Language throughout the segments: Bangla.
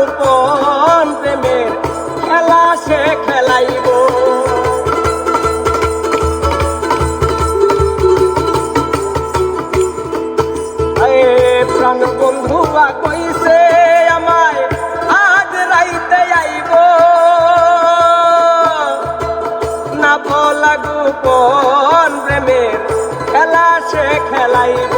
গোপন প্রেমের খেলা সে খেলাইব। প্রাণ বন্ধু বা কইছে আমায়, আজ রাইতে আইব। না বলা গোপন প্রেমের খেলা সে খেলাইব।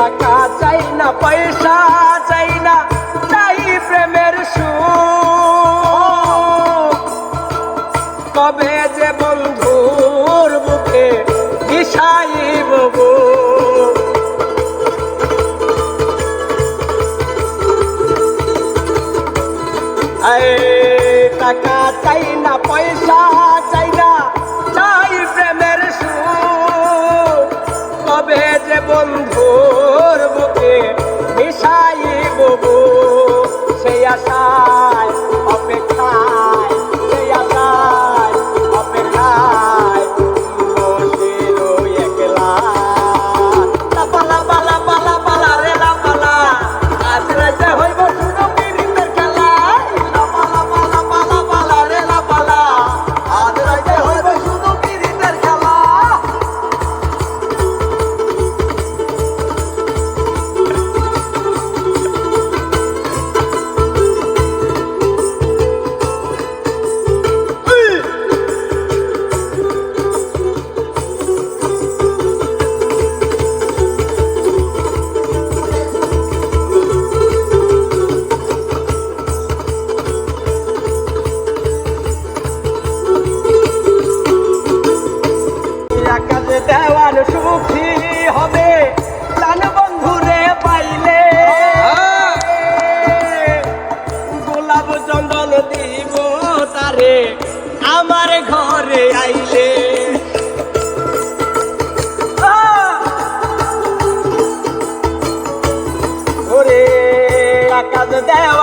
টাকা চাই না, পয়সা চাই না চাই প্রেমের সুখ। কবে যে বন্ধুর বুকে মিশাইব টাকা চাই না, পয়সা চাই না চাই প্রেমের সুখ। কবে যে বন্ধু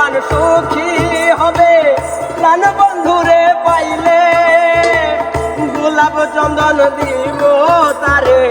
প্রাণ সুখী হবে। প্রাণ বন্ধুরে পাইলে। গোলাপ চন্দন দিব তারে।